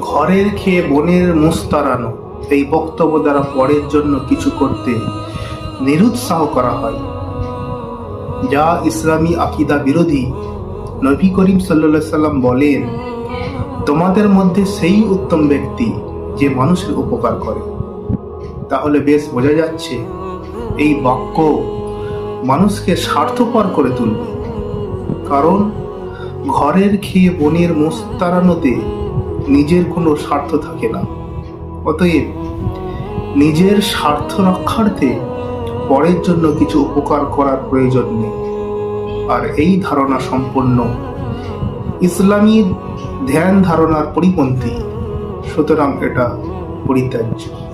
ঘরের খেয়ে বনের মুস্তারানো, এই বক্তব্য দ্বারা পরের জন্য কিছু করতে নিরুৎসাহ করা হয়। যা ইসলামী আকিদা বিরোধী, নবী করিম সাল্লা সাল্লাম বলেন, তোমাদের মধ্যে সেই উত্তম ব্যক্তি যে মানুষের উপকার করে। তাহলে বেশ বোঝা যাচ্ছে এই বাক্য মানুষকে স্বার্থপর করে তুলবে। কারণ ঘরের খেয়ে বনের মোস্তারানোতে নিজের কোনো স্বার্থ থাকে না। অতএব নিজের স্বার্থ রক্ষার্থে পরের জন্য কিছু উপকার করার প্রয়োজন নেই। আর এই ধারণা সম্পন্ন ইসলামী ধ্যান ধারণার পরিপন্থী। সুতরাং এটা পরিত্যাজ্য।